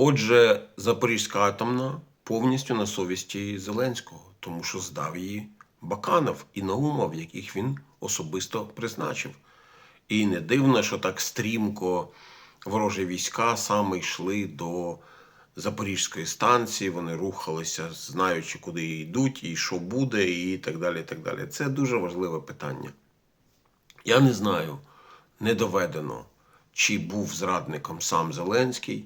Отже, Запорізька атомна повністю на совісті Зеленського, тому що здав її Баканов і Наумов, яких він особисто призначив. І не дивно, що так стрімко ворожі війська саме йшли до Запорізької станції, вони рухалися, знаючи, куди йдуть, і що буде, і так далі. Так далі. Це дуже важливе питання. Я не знаю, не доведено, чи був зрадником сам Зеленський,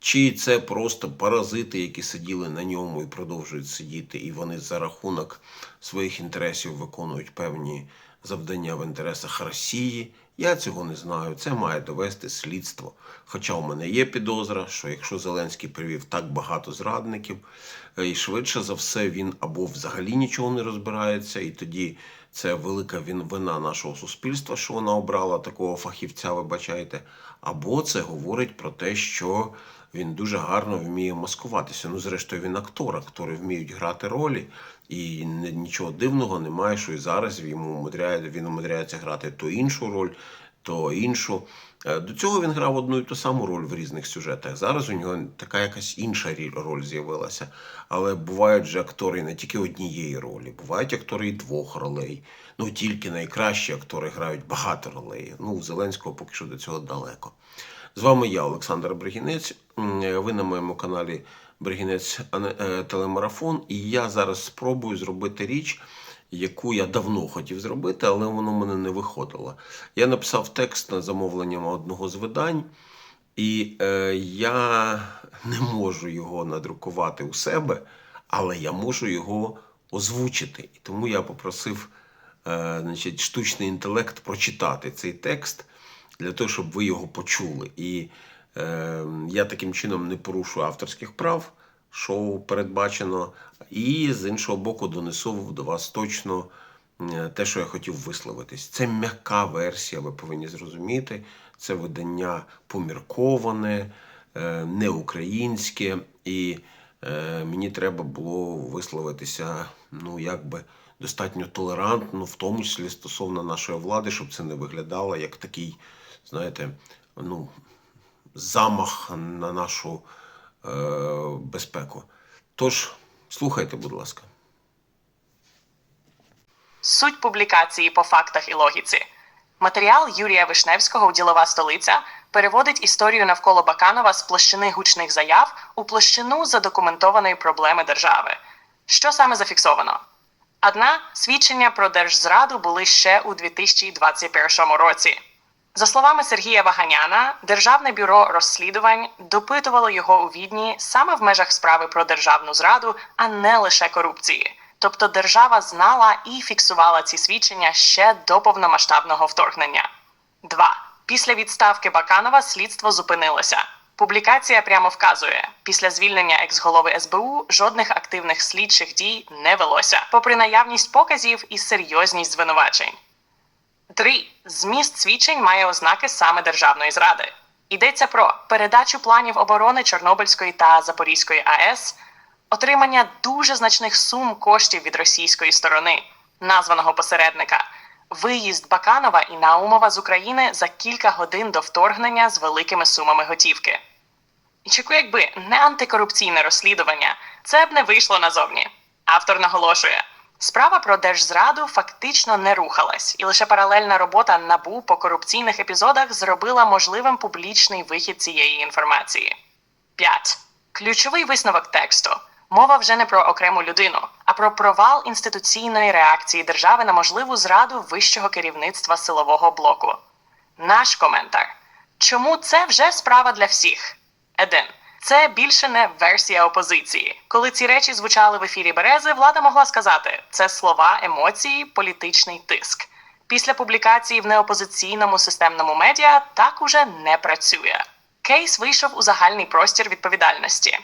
чи це просто паразити, які сиділи на ньому і продовжують сидіти, і вони за рахунок своїх інтересів виконують певні завдання в інтересах Росії. Я цього не знаю. Це має довести слідство. Хоча у мене є підозра, що якщо Зеленський привів так багато зрадників, е, і швидше за все він або взагалі нічого не розбирається, і тоді це велика вина нашого суспільства, що вона обрала такого фахівця, вибачайте, або це говорить про те, що він дуже гарно вміє маскуватися. Ну, зрештою, він актор, актори вміють грати ролі, і нічого дивного немає, що і зараз йому умудряє, він умудряється грати то іншу роль, то іншу. Е, До цього він грав одну і ту саму роль в різних сюжетах. Зараз у нього така якась інша роль з'явилася. Але бувають же актори не тільки однієї ролі, бувають актори і двох ролей. Ну тільки найкращі актори грають багато ролей. Ну, у Зеленського поки що до цього далеко. З вами я, Олександр Бригінець. Е, Ви на моєму каналі Бригінець е, Телемарафон. І я зараз спробую зробити річ, яку я давно хотів зробити, але воно мене не виходило. Я написав текст на замовлення одного з видань, і е, я не можу його надрукувати у себе, але я можу його озвучити. І тому я попросив е, значить, штучний інтелект прочитати цей текст для того, щоб ви його почули. І е, я таким чином не порушую авторських прав, що передбачено, і з іншого боку донесу до вас точно е, те, що я хотів висловитись. Це м'яка версія, ви повинні зрозуміти. Це видання помірковане, е, не українське, і е, мені треба було висловитися, ну якби достатньо толерантно, в тому числі стосовно нашої влади, щоб це не виглядало як такий, знаєте, ну, замах на нашу е, безпеку. Тож, слухайте, будь ласка. Суть публікації по фактах і логіці. Матеріал Юрія Вишневського у ділова столиця переводить історію навколо Баканова з площини гучних заяв у площину задокументованої проблеми держави. Що саме зафіксовано? Одна свідчення про держзраду були ще у 2021 році. За словами Сергія Ваганяна, Державне бюро розслідувань допитувало його у Відні саме в межах справи про державну зраду, а не лише корупції. Тобто держава знала і фіксувала ці свідчення ще до повномасштабного вторгнення. 2. Після відставки Баканова слідство зупинилося. Публікація прямо вказує, після звільнення екс-голови СБУ жодних активних слідчих дій не велося, попри наявність показів і серйозність звинувачень. 3. Зміст свідчень має ознаки саме державної зради. Йдеться про передачу планів оборони Чорнобильської та Запорізької АЕС, отримання дуже значних сум коштів від російської сторони, названого посередника, виїзд Баканова і Наумова з України за кілька годин до вторгнення з великими сумами готівки. І чеку, якби не антикорупційне розслідування, це б не вийшло назовні. Автор наголошує, справа про держзраду фактично не рухалась, і лише паралельна робота набу по корупційних епізодах зробила можливим публічний вихід цієї інформації. 5. Ключовий висновок тексту. Мова вже не про окрему людину, а про провал інституційної реакції держави на можливу зраду вищого керівництва силового блоку. Наш коментар. Чому це вже справа для всіх? Еден. Це більше не версія опозиції. Коли ці речі звучали в ефірі Берези, влада могла сказати: це слова, емоції, політичний тиск. Після публікації в неопозиційному системному медіа так уже не працює. Кейс вийшов у загальний простір відповідальності.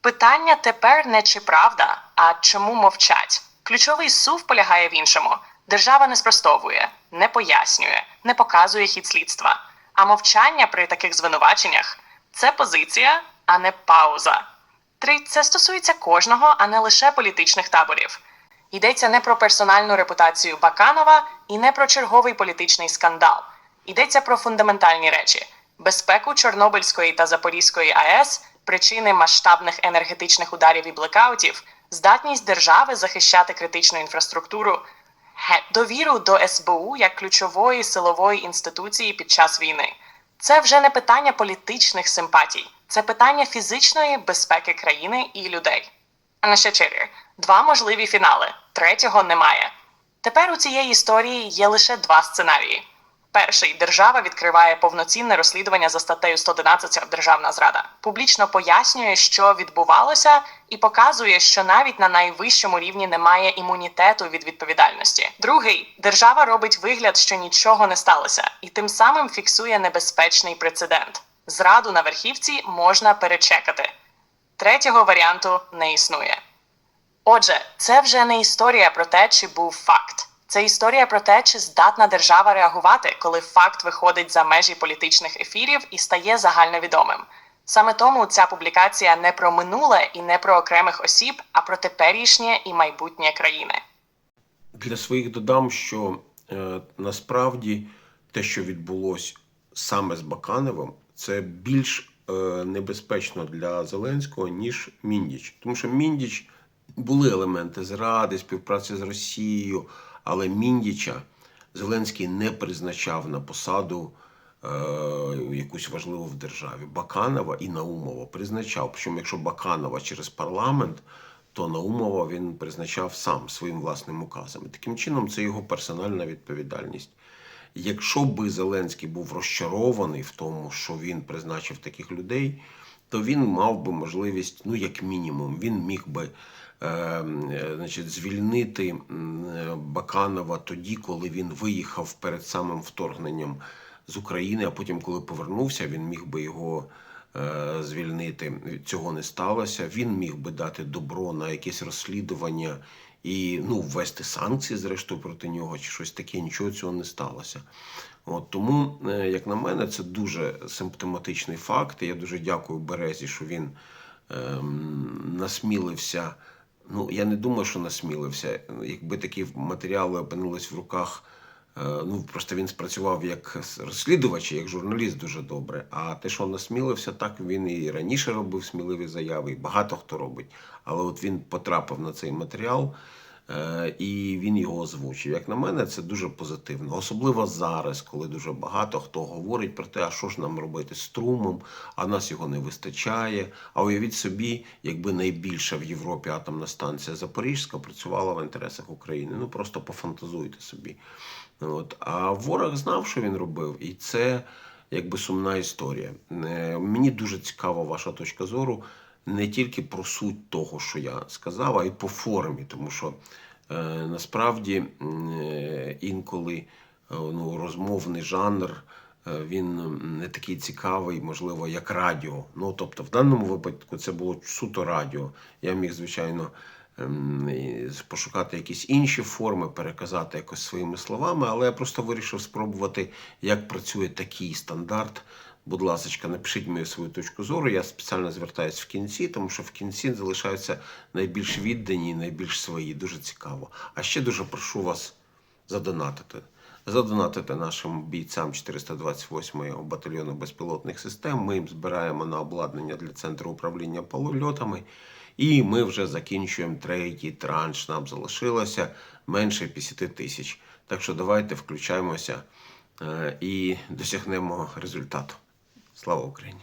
Питання тепер не чи правда, а чому мовчать. Ключовий сув полягає в іншому: держава не спростовує, не пояснює, не показує хід слідства. А мовчання при таких звинуваченнях це позиція, а не пауза. Три це стосується кожного, а не лише політичних таборів. Йдеться не про персональну репутацію Баканова і не про черговий політичний скандал. Йдеться про фундаментальні речі: безпеку Чорнобильської та Запорізької АЕС, причини масштабних енергетичних ударів і блекаутів, здатність держави захищати критичну інфраструктуру, довіру до СБУ як ключової силової інституції під час війни. Це вже не питання політичних симпатій, це питання фізичної безпеки країни і людей. А на ще чотири. Два можливі фінали. Третього немає. Тепер у цієї історії є лише два сценарії. Перший держава відкриває повноцінне розслідування за статтею 111 Державна зрада, публічно пояснює, що відбувалося, і показує, що навіть на найвищому рівні немає імунітету від відповідальності. Другий держава робить вигляд, що нічого не сталося, і тим самим фіксує небезпечний прецедент. Зраду на верхівці можна перечекати. Третього варіанту не існує. Отже, це вже не історія про те, чи був факт. Це історія про те, чи здатна держава реагувати, коли факт виходить за межі політичних ефірів і стає загальновідомим. Саме тому ця публікація не про минуле і не про окремих осіб, а про теперішнє і майбутнє країни. Для своїх додам, що е, насправді те, що відбулося саме з Бакановим, це більш е, небезпечно для Зеленського, ніж Міндіч. Тому що Міндіч були елементи зради, співпраці з Росією, але Міндіча Зеленський не призначав на посаду е, якусь важливу в державі. Баканова і Наумова призначав. Причому, якщо Баканова через парламент, то Наумова він призначав сам своїм власним указом. Таким чином, це його персональна відповідальність. Якщо би Зеленський був розчарований в тому, що він призначив таких людей, то він мав би можливість, ну як мінімум, він міг би е, е, значить, звільнити Баканова тоді, коли він виїхав перед самим вторгненням з України, а потім, коли повернувся, він міг би його е, звільнити. Цього не сталося. Він міг би дати добро на якесь розслідування і ну, ввести санкції, зрештою, проти нього, чи щось таке, нічого цього не сталося. От, тому, е, як на мене, це дуже симптоматичний факт. Я дуже дякую Березі, що він ем, насмілився. Ну, я не думаю, що насмілився. Якби такі матеріали опинились в руках. Е, Ну, просто він спрацював як розслідувач, як журналіст дуже добре. А те, що насмілився, так він і раніше робив сміливі заяви, і багато хто робить. Але от він потрапив на цей матеріал, і він його озвучив. Як на мене, це дуже позитивно. Особливо зараз, коли дуже багато хто говорить про те, а що ж нам робити з струмом, а нас його не вистачає. А уявіть собі, якби найбільша в Європі атомна станція Запорізька працювала в інтересах України. Ну просто пофантазуйте собі. От. А ворог знав, що він робив, і це якби сумна історія. Е, Мені дуже цікава ваша точка зору не тільки про суть того, що я сказав, а й по формі, тому що е, насправді е, інколи е, ну, розмовний жанр. е, Він не такий цікавий, можливо, як радіо. Ну, тобто, в даному випадку це було суто радіо. Я міг, звичайно, ем, пошукати якісь інші форми, переказати якось своїми словами, але я просто вирішив спробувати, як працює такий стандарт. Будь ласка, напишіть мою свою точку зору. Я спеціально звертаюся в кінці, тому що в кінці залишаються найбільш віддані найбільш свої. Дуже цікаво. А ще дуже прошу вас задонатити. Задонатити нашим бійцям 428-го батальйону безпілотних систем. Ми їм збираємо на обладнання для центру управління польотами. І ми вже закінчуємо третій транш. Нам залишилося менше 50 тисяч. Так що давайте включаємося е, і досягнемо результату. Слава Україні!